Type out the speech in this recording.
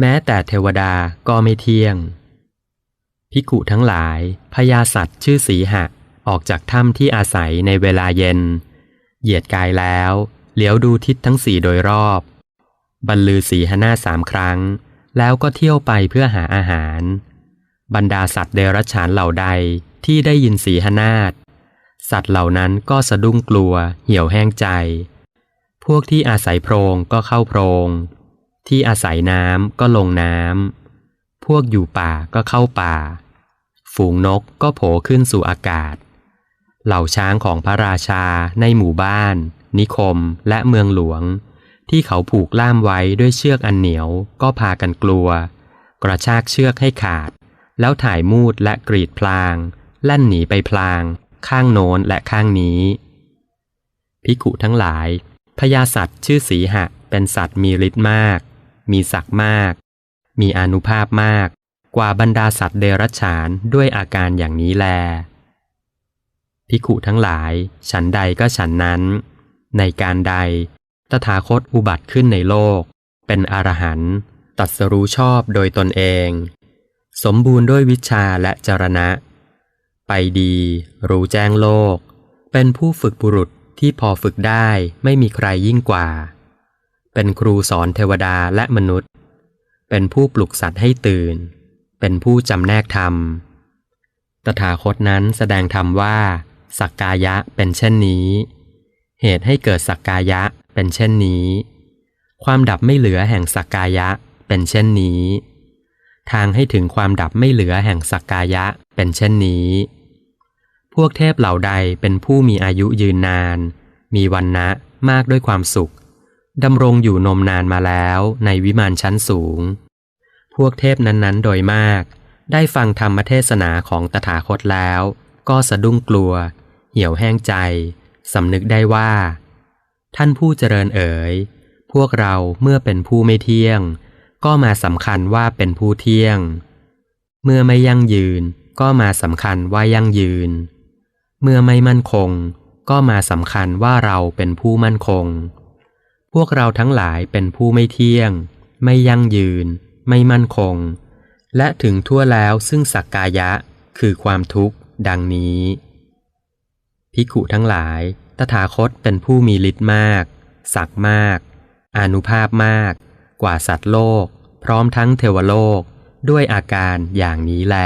แม้แต่เทวดาก็ไม่เที่ยง พิกุทั้งหลายพญาสัตว์ชื่อสีหะ ออกจากถ้ำที่อาศัยในเวลาเย็น เหยียดกายแล้ว เหลียวดูทิศทั้งสี่โดยรอบ บรรลือสีหน้าสามครั้ง แล้วก็เที่ยวไปเพื่อหาอาหาร บรรดาสัตว์เดรัจฉานเหล่าใดที่ได้ยินสีหนาฏสัตว์เหล่านั้นก็สะดุ้งกลัว เหี่ยวแห้งใจ พวกที่อาศัยโพรงก็เข้าโพรง ที่อาศัยน้ำก็ลงน้ำ พวกอยู่ป่าก็เข้าป่า ฝูงนกก็โผล่ขึ้นสู่อากาศ เหล่าช้างของพระราชาในหมู่บ้าน นิคมและเมืองหลวง ที่เขาผูกล่ามไว้ด้วยเชือกอันเหนียวก็พากันกลัว กระชากเชือกให้ขาด แล้วถ่ายมูดและกรีดพลาง แล่นหนีไปพลาง ข้างโน้นและข้างนี้พิกุทั้งหลายพญาสัตว์ชื่อสีหะเป็นสัตว์มีฤทธิ์มาก มีศักดิ์มาก มีอนุภาพมาก กว่าบรรดาสัตว์เดรัจฉานด้วยอาการอย่างนี้แล พิกุทั้งหลาย ฉันใดก็ฉันนั้น ในการใด ตถาคตอุบัติขึ้นในโลก เป็นอรหันต์ตัดสรู้ชอบโดยตนเอง สมบูรณ์ด้วยวิชาและจรณะ ไปดี รู้แจ้งโลก เป็นผู้ฝึกบุรุษที่พอฝึกได้ไม่มีใครยิ่งกว่า เป็นครูสอนเทวดาและมนุษย์ เป็นผู้ปลุกสัตว์ให้ตื่น เป็นผู้จำแนกธรรม ตถาคตนั้นแสดงธรรมว่า สักกายะเป็นเช่นนี้ เหตุให้เกิดสักกายะเป็นเช่นนี้ ความดับไม่เหลือแห่งสักกายะเป็นเช่นนี้ ทางให้ถึงความดับไม่เหลือแห่งสักกายะเป็นเช่นนี้ พวกเทพเหล่าใดเป็นผู้มีอายุยืนนาน มีวันนะมากด้วยความสุข ดำรงอยู่นมนานมาแล้วในวิมานชั้นสูง พวกเทพนั้นๆ โดยมาก ได้ฟังธรรมเทศนาของตถาคตแล้ว ก็สะดุ้งกลัว เหี่ยวแห้งใจสำนึกได้ว่า ท่านผู้เจริญเอ๋ย พวกเราเมื่อเป็นผู้ไม่เที่ยง ก็มาสำคัญว่าเป็นผู้เที่ยง เมื่อไม่ยั่งยืนก็มาสำคัญว่ายั่งยืน เมื่อไม่มั่นคง ก็มาสำคัญว่าเราเป็นผู้มั่นคง พวกเราทั้งหลายเป็นผู้ไม่เที่ยง ไม่ยั่งยืน ไม่มั่นคง และถึงทั่วแล้วซึ่งสักกายะ คือความทุกข์ ดังนี้ภิกุทั้งหลาย ตถาคตเป็นผู้มีฤทธิ์มาก ศักดิ์มาก อนุภาพมาก กว่าสัตว์โลก พร้อมทั้งเทวโลก ด้วยอาการอย่างนี้แล